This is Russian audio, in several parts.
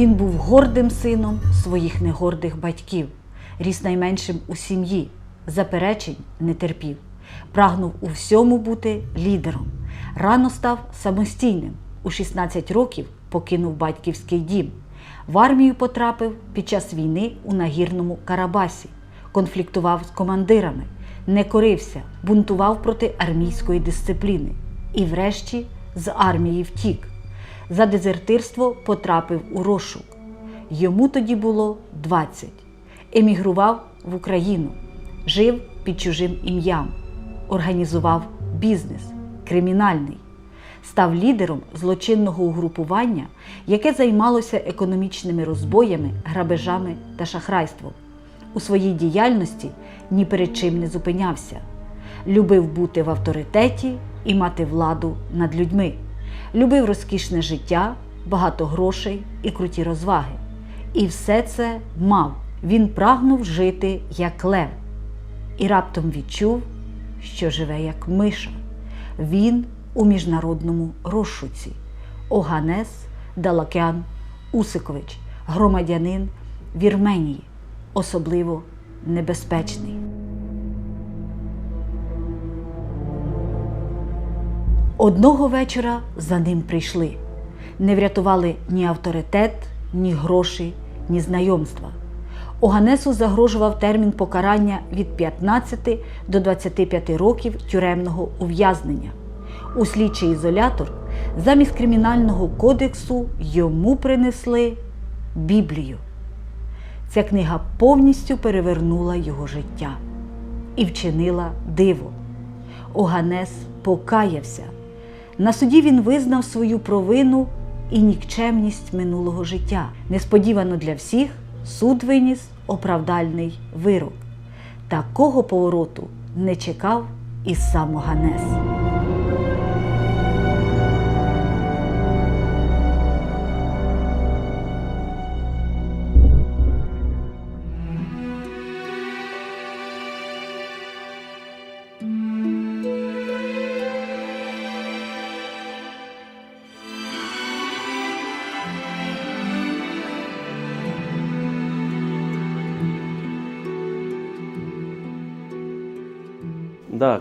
Він був гордим сином своїх негордих батьків, ріс найменшим у сім'ї, заперечень не терпів, прагнув у всьому бути лідером. Рано став самостійним. У 16 років покинув батьківський дім. В армію потрапив під час війни у нагірному Карабасі, конфліктував з командирами, не корився, бунтував проти армійської дисципліни і, врешті, з армії втік. За дезертирство потрапив у розшук. Йому тоді було 20. Емігрував в Україну, жив під чужим ім'ям, організував бізнес кримінальний, став лідером злочинного угрупування, яке займалося економічними розбоями, грабежами та шахрайством. У своїй діяльності ні перед чим не зупинявся. Любив бути в авторитеті і мати владу над людьми. Любив розкішне життя, багато грошей і круті розваги. І все це мав. Він прагнув жити як лев. І раптом відчув, що живе як миша. Він у міжнародному розшуці. Оганес Далакян Усикович, громадянин Вірменії, особливо небезпечний. Одного вечора за ним прийшли. Не врятували ні авторитет, ні гроші, ні знайомства. Оганесу загрожував термін покарання від 15 до 25 років тюремного ув'язнення. У слідчий ізолятор замість кримінального кодексу йому принесли Біблію. Ця книга повністю перевернула його життя і вчинила диво. Оганес покаявся. На суді він визнав свою провину і нікчемність минулого життя. Несподівано для всіх суд виніс оправдальний вирок. Такого повороту не чекав і сам Оганес.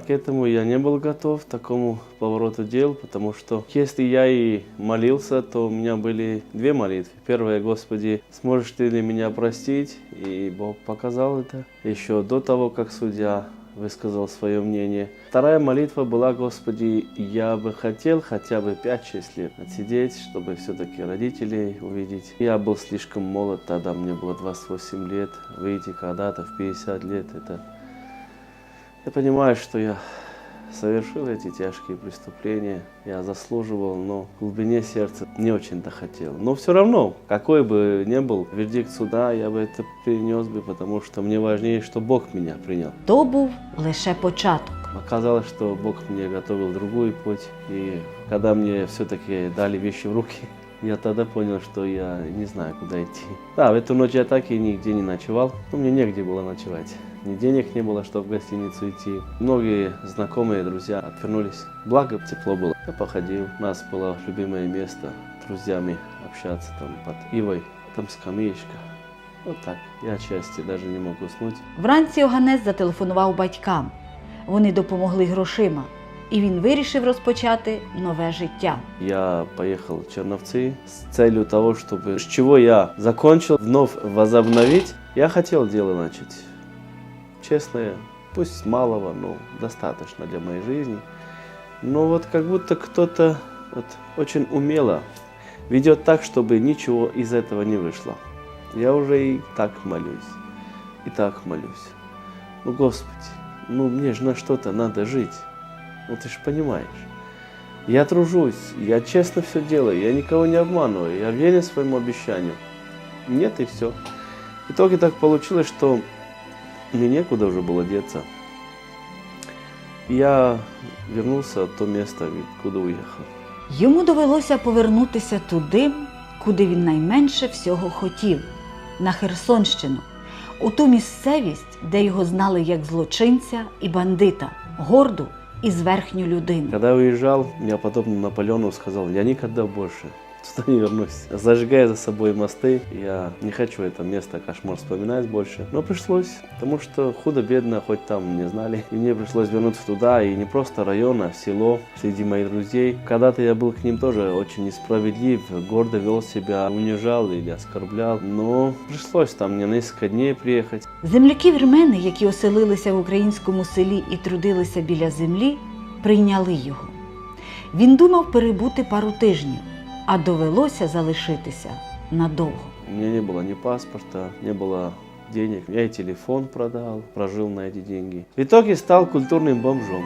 К этому я не был готов, к такому повороту дел, потому что если я и молился, то у меня были две молитвы. Первая, Господи, сможешь ты ли меня простить? И Бог показал это еще до того, как судья высказал свое мнение. Вторая молитва была, Господи, я бы хотел хотя бы 5-6 лет отсидеть, чтобы все-таки родителей увидеть. Я был слишком молод, тогда мне было 28 лет, выйти когда-то в 50 лет, это я понимаю, что я совершил эти тяжкие преступления, я заслуживал, но в глубине сердца не очень-то хотел. Но все равно, какой бы ни был вердикт суда, я бы это принес бы, потому что мне важнее, что Бог меня принял. То був лише початок. Оказалось, что Бог мне готовил другой путь, и когда мне все-таки дали вещи в руки, я тогда понял, что я не знаю, куда идти. Да, в эту ночь я так и нигде не ночевал, ну, мне негде было ночевать. Ни денег не было, чтобы в гостиницу идти. Многие знакомые, друзья отвернулись. Благо, тепло было. Я походил. У нас было любимое место с друзьями общаться там под Ивой. Там скамеечка. Вот так. Я отчасти даже не мог уснуть. Вранці Оганес зателефонував батькам. Вони допомогли грошима, і він вирішив розпочати нове життя. Я поехал в Черновцы с целью того, чтобы с чего я закончил, вновь возобновить. Я хотел дело начать Честное, пусть малого, но достаточно для моей жизни. Но вот как будто кто-то вот очень умело ведет так, чтобы ничего из этого не вышло. Я уже и так молюсь, и так молюсь. Ну, Господи, ну мне же на что-то надо жить. Ну ты же понимаешь. Я тружусь, я честно все делаю, я никого не обманываю, я верен своему обещанию. Нет и все. В итоге так получилось, что мне некуда уже было деться. Я вернулся в то место, куда уехал. Йому довелося повернутися туди, куди він найменше всього хотів на Херсонщину, у ту місцевість, де його знали як злочинця і бандита, горду і зверхню людину. Когда я уезжал, я подобно Наполеону сказал, я никогда больше туда не вернусь. Зажигая за собой мосты, я не хочу это место, кошмар, вспоминать больше. Но пришлось, потому что худо-бедно, хоть там не знали. И мне пришлось вернуться туда, и не просто район, а в село, среди моих друзей. Когда-то я был к ним тоже очень несправедлив, гордо вел себя, унижал или оскорблял. Но пришлось там мне на несколько дней приехать. Земляки вірмени, які оселилися в українському селі і трудилися біля землі, прийняли його. Він думав перебути пару тижнів, а довелося залишитися надовго. У меня не было ни паспорта, не было денег. Я и телефон продал, прожил на эти деньги. В итоге стал культурным бомжом.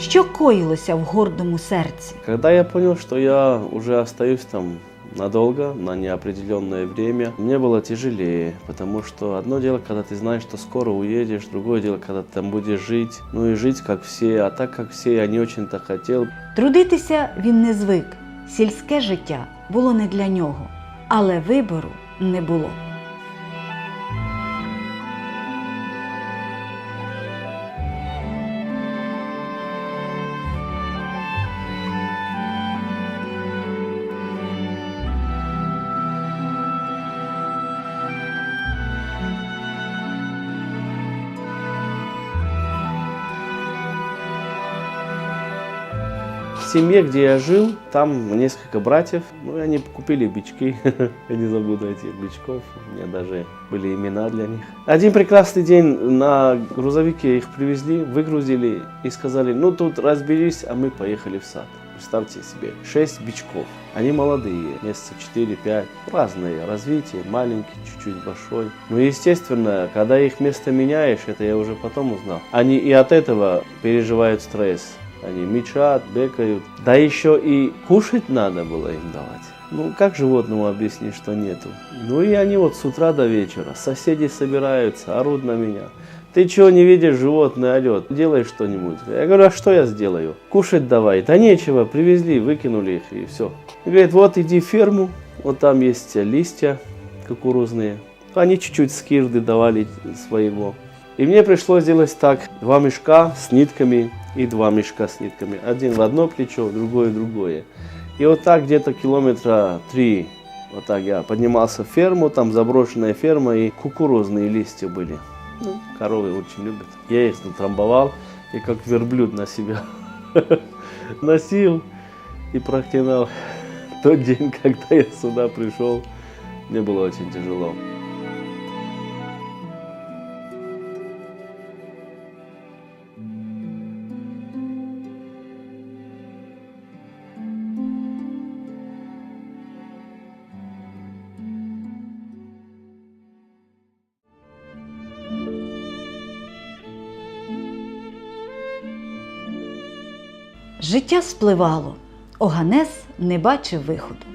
Що коїлося в гордому серці? Когда я понял, что я уже остаюсь там надолго, на неопределенное время, мне было тяжелее, потому что одно дело, когда ты знаешь, что скоро уедешь, другое дело, когда ты там будешь жить, ну и жить как все, а так как все, я не очень-то хотел. Трудитися він не звик. Сільське життя було не для нього, але вибору не було. Семье, где я жил, там несколько братьев, ну и они купили бички, я не забуду этих бичков, у меня даже были имена для них. Один прекрасный день на грузовике их привезли, выгрузили и сказали, ну тут разберись, а мы поехали в сад. Представьте себе, 6 бичков. Они молодые, месяца 4-5, разные развитие, маленький, чуть-чуть большой. Ну и естественно, когда их место меняешь, это я уже потом узнал, они и от этого переживают стресс. Они мечат, бекают. Да еще и кушать надо было им давать. Ну, как животному объяснить, что нету? Ну и они вот с утра до вечера, соседи собираются, орут на меня. Ты чего не видишь, животное орет? Делай что-нибудь. Я говорю, а что я сделаю? Кушать давай. Да нечего, привезли, выкинули их и все. Говорит, вот иди в ферму, вот там есть листья кукурузные. Они чуть-чуть скирды давали своего. И мне пришлось сделать так. Два мешка с нитками и два мешка с нитками. Один в одно плечо, другое в другое. И вот так где-то километра три вот так я поднимался в ферму, там заброшенная ферма и кукурузные листья были. Ну, коровы очень любят. Я их натрамбовал и как верблюд на себя носил и проклинал. Тот день, когда я сюда пришел, мне было очень тяжело. Життя спливало. Оганес не бачив виходу.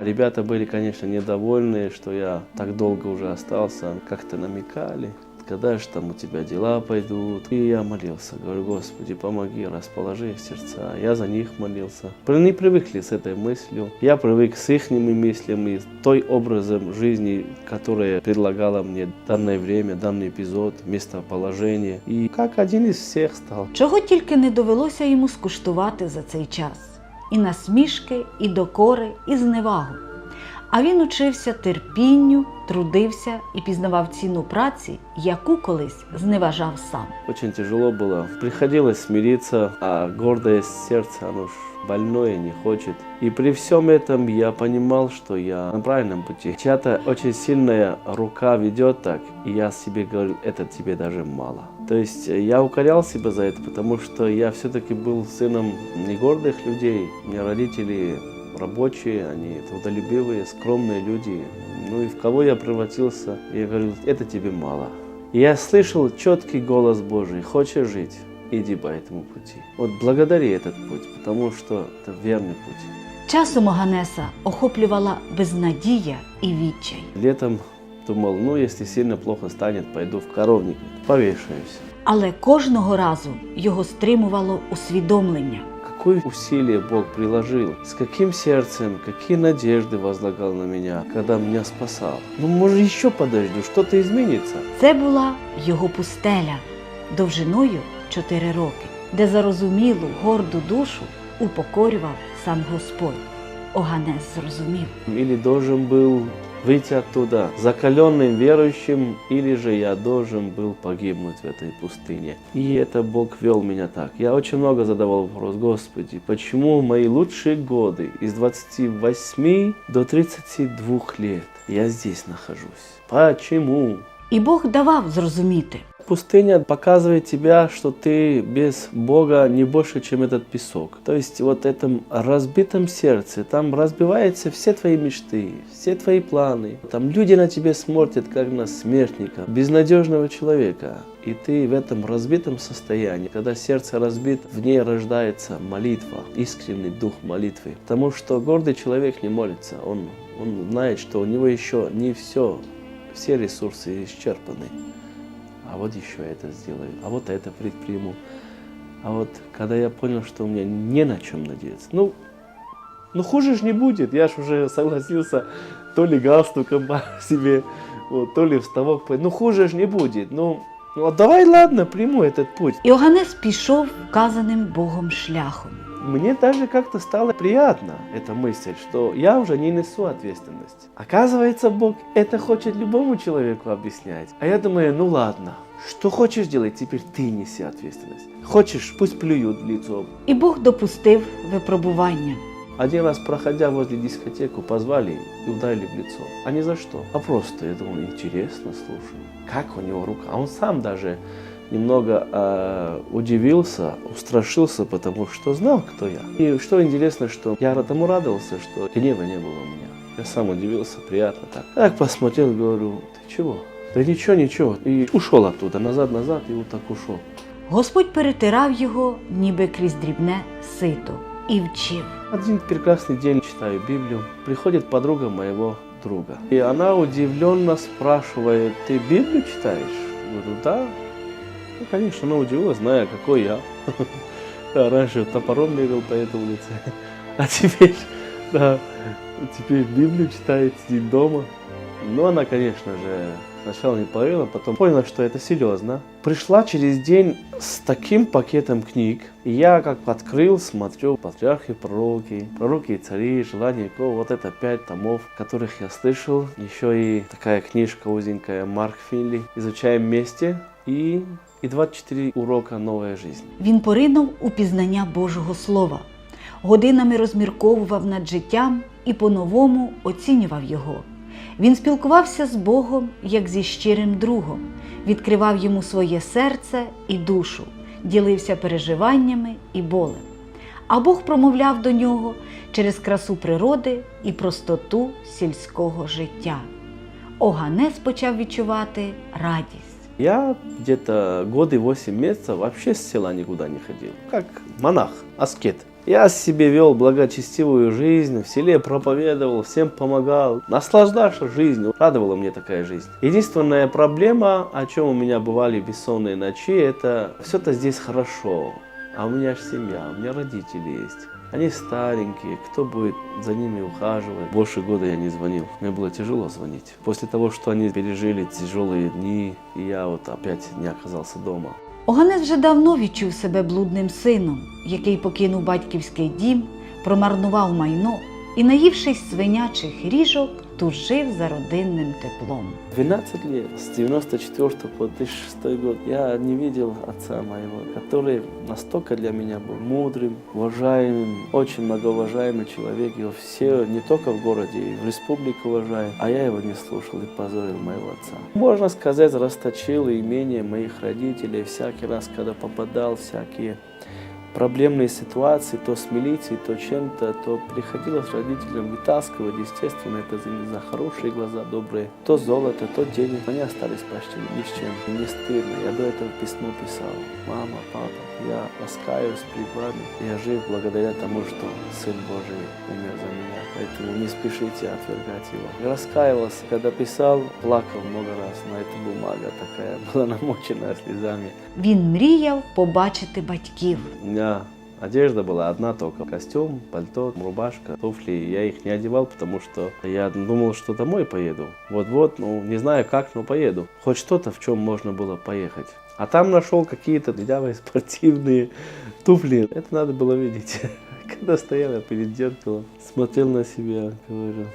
Ребята были, конечно, недовольны, что я так долго уже остался. Как-то намекали, когда же там у тебя дела пойдут. И я молился, говорю, Господи, помоги, расположи их сердца. Я за них молился. Они привыкли с этой мыслью. Я привык с их мыслями, с той образом жизни, которое предлагало мне данное время, данный эпизод, местоположение. И как один из всех стал. Чого тільки не довелося йому скуштувати за цей час: і насмішки, і докори, і зневагу. А він учився терпінню, трудився і пізнавав ціну праці, яку колись зневажав сам. Очень тяжело было. Приходилось смириться, а гордое сердце, оно ж больное, не хочет. И при всем этом я понимал, что я на правильном пути. Чья-то очень сильная рука ведет так, и я себе говорю, это тебе даже мало. То есть э, я укорял себя за это, потому что я все-таки был сыном не гордых людей. У меня родители рабочие, они трудолюбивые, скромные люди. Ну и в кого я превратился, я говорю, это тебе мало. И я слышал четкий голос Божий, хочешь жить, иди по этому пути. Вот благодари этот путь, потому что это верный путь. Часом Оганеса охоплювала безнадія і відчай. Летом думал, ну если сильно плохо станет, пойду в коровник, повешаюсь. Але кожного разу його стримувало усвідомлення. Какое усилие Бог приложил, с каким сердцем, какие надежды возлагал на меня, когда меня спасал. Ну, может, еще подожду, что-то изменится. Це була його пустеля довжиною 4 роки, де зарозумілу, горду душу упокорював сам Господь. Оганес зрозумів. Или должен был выйти оттуда закаленным верующим, или же я должен был погибнуть в этой пустыне. И это Бог вел меня так. Я очень много задавал вопрос, Господи, почему мои лучшие годы из 28 до 32 лет я здесь нахожусь? Почему? І Бог давав зрозуміти. Пустыня показывает тебя, что ты без Бога не больше, чем этот песок. То есть вот этом разбитом сердце, там разбиваются все твои мечты, все твои планы. Там люди на тебе смотрят, как на смертника, безнадежного человека. И ты в этом разбитом состоянии, когда сердце разбит, в ней рождается молитва, искренний дух молитвы. Потому что гордый человек не молится, он, он знает, что у него еще не все, все ресурсы исчерпаны а вот еще это сделаю, а вот это предприму. А вот когда я понял, что у меня не на чем надеяться, ну, ну хуже ж не будет, я ж уже согласился то ли галстуком себе, вот, то ли вставок, ну хуже ж не будет, ну, ну а давай ладно, приму этот путь. І Оганес пішов вказаним Богом шляхом. Мне даже как-то стало приятно эта мысль, что я уже не несу ответственность. Оказывается, Бог это хочет любому человеку объяснять. А я думаю, ну ладно, что хочешь делать, теперь ты неси ответственность. Хочешь, пусть плюют в лицо. І Бог допустив випробування. Один раз, проходя возле дискотеку, позвали и ударили в лицо. А не за что, а просто, я думал, интересно, слушай, как у него рука. А он сам даже немного э, удивился, устрашился, потому что знал, кто я. И что интересно, что я тому радовался, что гнева не было у меня. Я сам удивился, приятно так. Так посмотрел, говорю, ты чего? Да ничего, ничего. И ушел оттуда, назад-назад, и вот так ушел. Господь перетирав його, ніби крізь дрібне сито, і вчив. Один прекрасный день читаю Библию, приходит подруга моего друга. И она удивленно спрашивает, ты Библию читаешь? Говорю, да. Ну, конечно, она удивилась, зная, какой я. Раньше топором бегал по этой улице, а теперь, да, теперь Библию читает, сидит дома. Но она, конечно же, сначала не поверила, потом поняла, что это серьезно. Пришла через день с таким пакетом книг. И я как открыл, смотрю, патриархи, пророки, пророки и цари, желание Якова, вот это пять томов, которых я слышал. Еще и такая книжка узенькая, Марк Финли. Изучаем вместе. И, и 24 урока «Новая жизнь». Він поринув у пізнання Божого Слова, годинами розмірковував над життям і по-новому оцінював його. Він спілкувався з Богом як зі щирим другом, відкривав йому своє серце і душу, ділився переживаннями і болем. А Бог промовляв до нього через красу природи і простоту сільського життя. Оганес почав відчувати радість. Я где-то годы 8 месяцев вообще с села никуда не ходил. Как монах, аскет. Я себе вел благочестивую жизнь, в селе проповедовал, всем помогал, наслаждался жизнью. Радовала мне такая жизнь. Единственная проблема, о чем у меня бывали бессонные ночи, это все-то здесь хорошо. А у меня же семья, у меня родители есть. Они старенькие, кто будет за ними ухаживать? Больше года я не звонил. Мне было тяжело звонить. После того, что они пережили тяжелые дни, я вот опять не оказался дома. Оганес вже давно відчув себе блудним сином, який покинув батьківський дім, промарнував майно і, наївшись свинячих ріжок, тужив за родинним теплом. 12 лет, с 94 по 2006 год, я не видел отца моего, который настолько для меня был мудрым, уважаемым, очень многоуважаемый человек. Его все, не только в городе, и в республике уважают, а я его не слушал и позорил моего отца. Можно сказать, расточил имение моих родителей всякий раз, когда попадал всякие проблемные ситуации, то с милицией, то чем-то, то приходилось родителям вытаскивать, естественно, это за, хорошие глаза, добрые, то золото, то денег. Они остались почти ни с чем. Мне стыдно. Я до этого письмо писал. Мама, папа, я раскаиваюсь перед вами. Я жив благодаря тому, что Сын Божий умер за меня Поэтому не спешите отвергать его. Я раскаивался, когда писал, плакал много раз. На эта бумага такая была намочена слезами. Він мріяв побачити батьків. У меня одежда была одна только. Костюм, пальто, рубашка, туфли. Я их не одевал, потому что я думал, что домой поеду. Вот-вот, ну, не знаю как, но поеду. Хоть что-то, в чем можно было поехать. А там нашел какие-то дырявые спортивные туфли. Это надо было видеть. Когда стоял я перед зеркалом, смотрел на себя, говорю,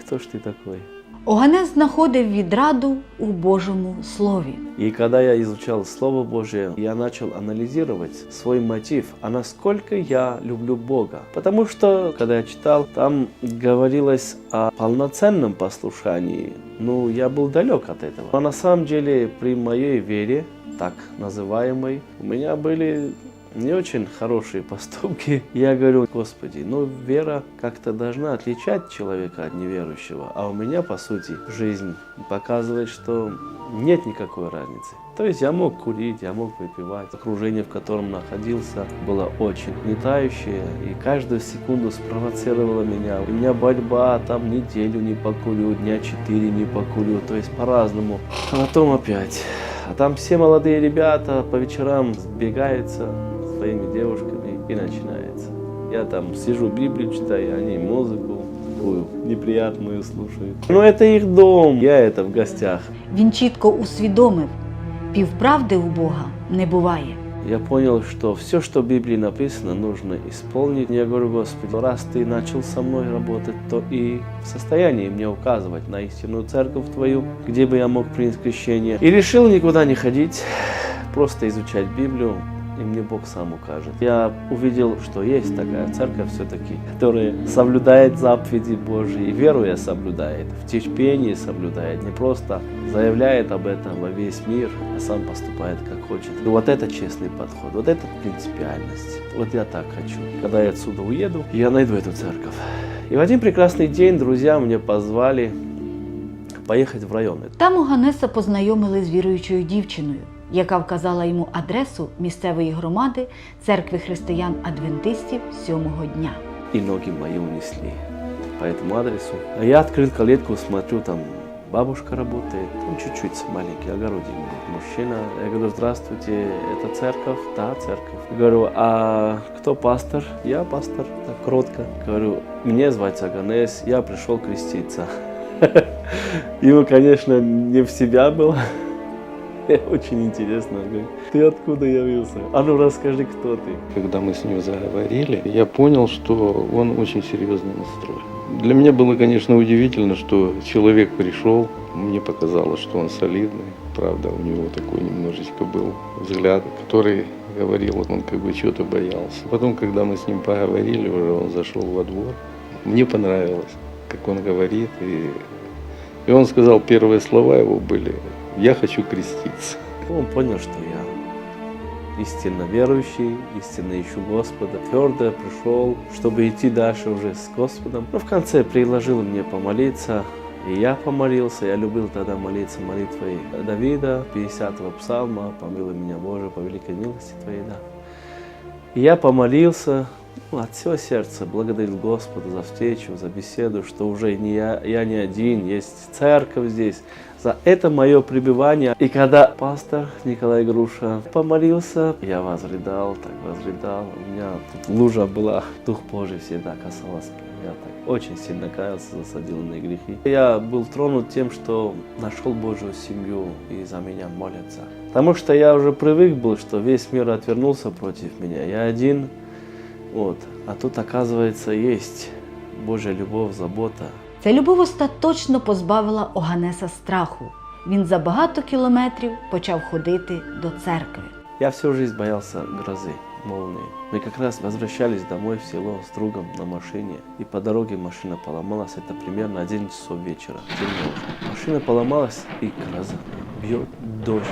кто ж ты такой? Оганес знаходив відраду у Божому Слові. И когда я изучал Слово Божье, я начал анализировать свой мотив, а насколько я люблю Бога. Потому что, когда я читал, там говорилось о полноценном послушании. Ну, я был далек от этого. А на самом деле, при моей вере, так называемой, у меня были не очень хорошие поступки. Я говорю, Господи, ну вера как-то должна отличать человека от неверующего. А у меня, по сути, жизнь показывает, что нет никакой разницы. То есть я мог курить, я мог выпивать. Окружение, в котором находился, было очень гнетающее. И каждую секунду спровоцировало меня. У меня борьба, там неделю не покурю, дня четыре не покурю. То есть по-разному. А потом опять. А там все молодые ребята по вечерам сбегаются своими девушками и начинается. Я там сижу, Библию читаю, они музыку такую неприятную слушают. Но это их дом, я это в гостях. Він чітко усвідомив, півправди у Бога не буває. Я понял, что все, что в Библии написано, нужно исполнить. Я говорю, Господи, раз Ты начал со мной работать, то и в состоянии мне указывать на истинную церковь Твою, где бы я мог принять крещение. И решил никуда не ходить, просто изучать Библию, и мне Бог сам укажет. Я увидел, что есть такая церковь все-таки, которая соблюдает заповеди Божьи, и веруя соблюдает, в терпении соблюдает, не просто заявляет об этом во весь мир, а сам поступает как хочет. И вот это честный подход, вот это принципиальность. Вот я так хочу. Когда я отсюда уеду, я найду эту церковь. И в один прекрасный день друзья мне позвали поехать в район. Там Оганеса познайомили з віруючою дівчиною, яка вказала йому адресу місцевої громади церкви християн-адвентистів сьомого дня. И ноги мои унесли по этому адресу. А я открыл калитку, смотрю, там бабушка работает, там чуть-чуть маленький огородик был. Мужчина, я говорю, здравствуйте, это церковь? Да, церковь. Говорю, а кто пастор? Я пастор, так кротко. Говорю, мне звать Аганес, я пришел креститься. Ему, конечно, не в себя было. Очень интересно. Ты откуда явился? А ну расскажи, кто ты. Когда мы с ним заговорили, я понял, что он очень серьезно настроен. Для меня было, конечно, удивительно, что человек пришел, мне показалось, что он солидный. Правда, у него такой немножечко был взгляд, который говорил, он как бы чего-то боялся. Потом, когда мы с ним поговорили, уже он зашел во двор. Мне понравилось, как он говорит. И, и он сказал, первые слова его были, я хочу креститься. Он понял, что я истинно верующий, истинно ищу Господа. Твердо пришел, чтобы идти дальше уже с Господом. Но в конце предложил мне помолиться. И я помолился, я любил тогда молиться молитвой Давида, 50-го псалма, «Помилуй меня, Боже, по великой милости Твоей, да». И я помолился, ну, от всего сердца благодарил Господа за встречу, за беседу, что уже не я, я не один, есть церковь здесь, за это мое пребывание. И когда пастор Николай Груша помолился, я возрыдал, так возрыдал. У меня тут лужа была, Дух Божий всегда касался меня. Так очень сильно каялся за содеянные грехи. Я был тронут тем, что нашел Божью семью и за меня молятся. Потому что я уже привык был, что весь мир отвернулся против меня. Я один, вот. А тут, оказывается, есть Божья любовь, забота. Ця любов остаточно позбавила Оганеса страху. Він за багато кілометрів почав ходити до церкви. Я всю жизнь боялся грозы, молнии. Мы как раз возвращались домой в село с другом на машине, и по дороге машина поломалась, это примерно 11 часов вечера, темно уже. Машина поломалась, и гроза бьет дождь,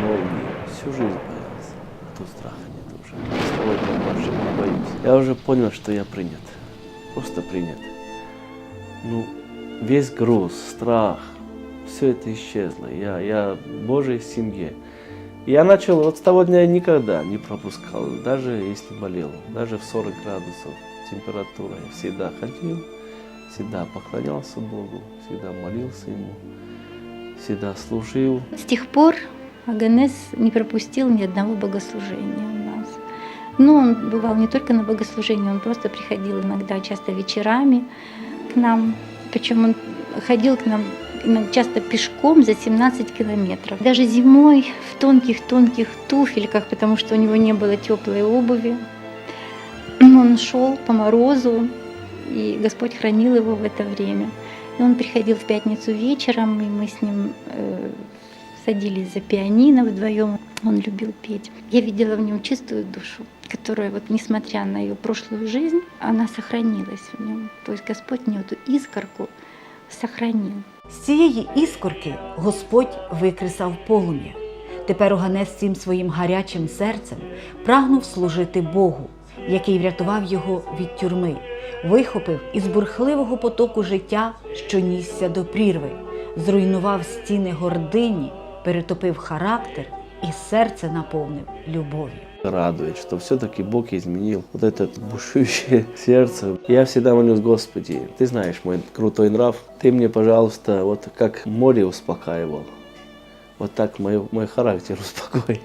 молнии. Всю жизнь боялся, а тут страха нет уже. С того дня больше не боюсь. Я уже понял, что я принят, просто принят. Ну, весь груз, страх, все это исчезло. Я, я в Божьей семье. Я начал, вот с того дня я никогда не пропускал, даже если болел, даже в 40 градусов температура. Я всегда ходил, всегда поклонялся Богу, всегда молился Ему, всегда служил. С тех пор Аганес не пропустил ни одного богослужения у нас. Но он бывал не только на богослужении, он просто приходил иногда, часто вечерами к нам. Причем он ходил к нам иногда часто пешком за 17 километров. Даже зимой в тонких-тонких туфельках, потому что у него не было теплой обуви. Он шел по морозу, и Господь хранил его в это время. И он приходил в пятницу вечером, и мы с ним э, садились за пианино вдвоем. Он любил петь. Я видела в нем чистую душу, которая, вот, несмотря на ее прошлую жизнь, она сохранилась в нем. То есть Господь мне эту искорку сохранил. З цієї іскорки Господь викресав полум'я. Тепер Оганес всім своїм гарячим серцем прагнув служити Богу, який врятував його від тюрми, вихопив із бурхливого потоку життя, що нісся до прірви, зруйнував стіни гордині, перетопив характер і серце наповнив любов'ю. Радует, что все-таки Бог изменил вот это бушующее сердце. Я всегда молюсь, Господи, Ты знаешь мой крутой нрав, Ты мне, пожалуйста, вот как море успокаивал, вот так мой, мой характер успокой.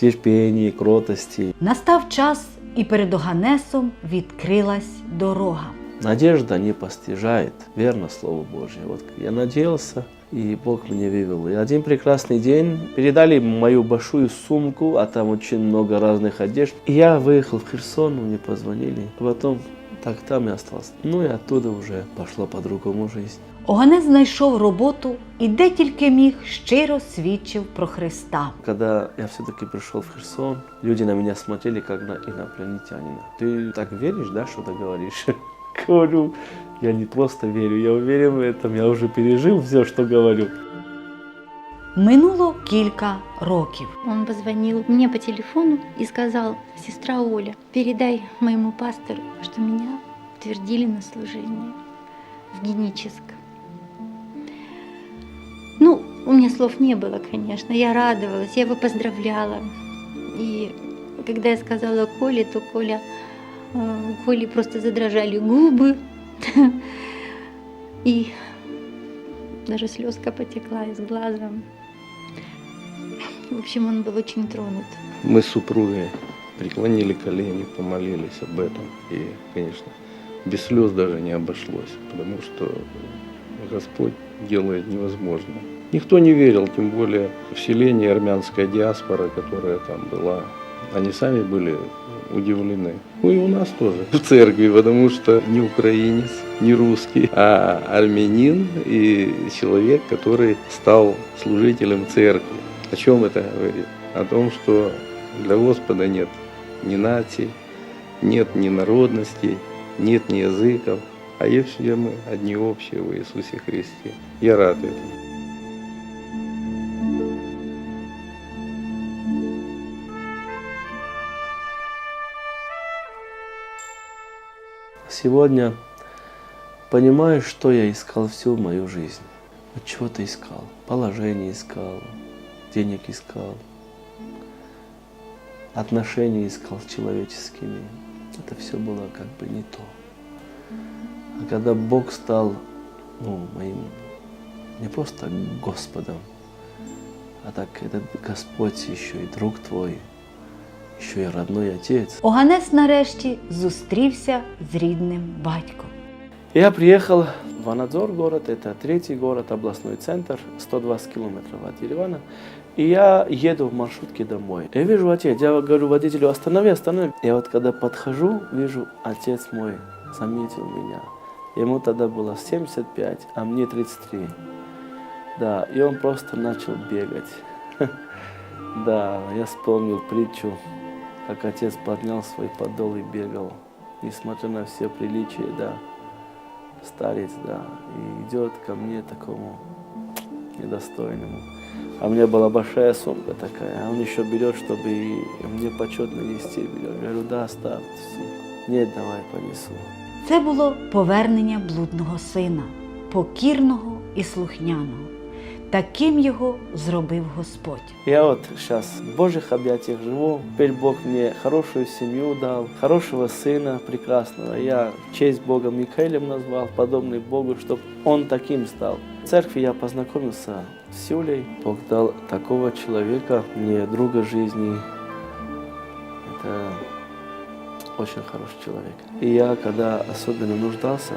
Терпение, кротости. Настав час, і перед Оганесом відкрилась дорога. Надежда не постижает, верно Слово Божье. Вот я надеялся, и Бог мне вывел. И один прекрасный день передали мою большую сумку, а там очень много разных одежд. И я выехал в Херсон, мне позвонили. Потом так там и остался. Ну и оттуда уже пошла по-другому жизнь. Оганес знайшов роботу і де тільки міг щиро свідчив про Христа. Когда я все-таки пришел в Херсон, люди на меня смотрели как на инопланетянина. Ты так веришь, да, что ты говоришь? Говорю, я не просто верю, я уверен в этом, я уже пережил все, что говорю. Минуло кілька років. Он позвонил мне по телефону и сказал, сестра Оля, передай моему пастору, что меня утвердили на служение в геническом. Ну, у меня слов не было, конечно, я радовалась, я его поздравляла. И когда я сказала Коле, то Коля, э, у Коли просто задрожали губы, и даже слезка потекла из глаза. В общем, он был очень тронут. Мы с супругой преклонили колени, помолились об этом. И, конечно, без слез даже не обошлось, потому что Господь делает невозможно. Никто не верил, тем более в селении армянская диаспора, которая там была. Они сами были удивлены. Ну и у нас тоже в церкви, потому что не украинец, не русский, а армянин и человек, который стал служителем церкви. О чем это говорит? О том, что для Господа нет ни наций, нет ни народностей, нет ни языков, а есть все мы одни общие в Иисусе Христе. Я рад этому. Сегодня понимаю, что я искал всю мою жизнь. Вот чего-то искал. Положение искал, денег искал, отношения искал с человеческими. Это все было как бы не то. А когда Бог стал ну, моим не просто Господом, а так этот Господь еще и друг твой, еще и родной отец. Оганес нарешті зустрівся з рідним батьком. Я приехал в Анадзор город, это третий город, областной центр, 120 километров от Еревана. И я еду в маршрутке домой. Я вижу отец, я говорю водителю, останови, останови. Я вот когда подхожу, вижу, отец мой заметил меня. Ему тогда было 75, а мне 33. Да, и он просто начал бегать. Да, я вспомнил притчу, как отец поднял свой подол и бегал. Несмотря на все приличия, да, старец, да, и идет ко мне такому недостойному. А у меня была большая сумка такая, а он еще берет, чтобы и мне почетно нести берет. Я говорю, да, оставь эту сумку. Нет, давай понесу. Це було повернення блудного сина, покірного і слухняного. Таким його зробив Господь. Я вот сейчас в Божьих объятиях живу. Теперь Бог мне хорошую семью дал, хорошего сына прекрасного. Я в честь Бога Михаилем назвал, подобный Богу, чтобы он таким стал. В церкви я познакомился с Юлей. Бог дал такого человека, мне друга жизни. Это очень хороший человек. И я, когда особенно нуждался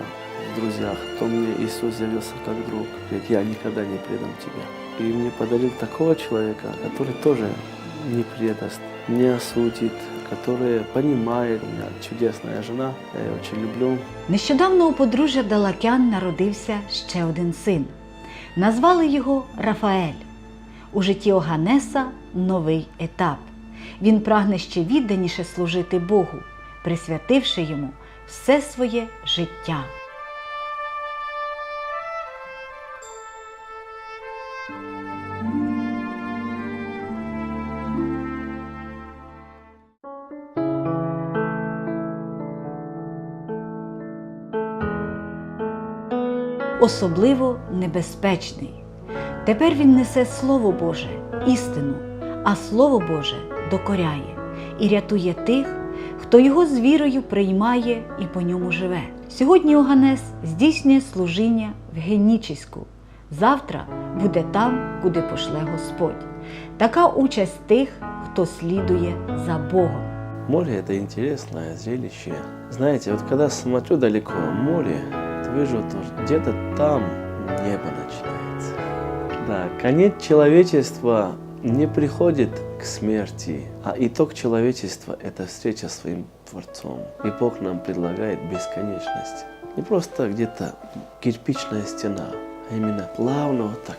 в друзьях, то мне Иисус явился как друг. Говорит, я никогда не предам тебя. И мне подарил такого человека, который тоже не предаст, не осудит, который понимает. У меня чудесная жена, я ее очень люблю. Нещодавно у подружжя Далакян народився ще один син. Назвали його Рафаель. У житті Оганеса новий етап. Він прагне ще відданіше служити Богу, присвятивши йому все своє життя. особливо небезпечний. Тепер він несе Слово Боже, істину, а Слово Боже докоряє і рятує тих, хто його з вірою приймає і по ньому живе. Сьогодні Оганес здійснює служіння в Генічиську. Завтра буде там, куди пошле Господь. Така участь тих, хто слідує за Богом. Море – это интересное зрелище. Знаете, вот когда смотрю далеко море, то вижу, то где-то там небо начинается. Да, конец человечества не приходит к смерти, а итог человечества – это встреча с своим Творцом. И Бог нам предлагает бесконечность. Не просто где-то кирпичная стена, а именно плавно вот так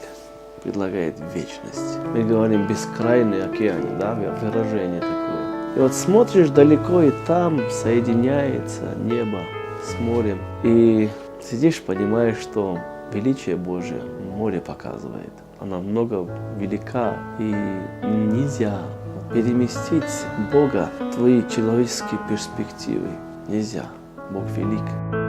предлагает вечность. Мы говорим бескрайный океан, да, выражение такое. И вот смотришь далеко, и там соединяется небо с морем. И сидишь, понимаешь, что величие Божие море показывает. Она много велика, и нельзя переместить Бога в твои человеческие перспективы. Нельзя. Бог велик.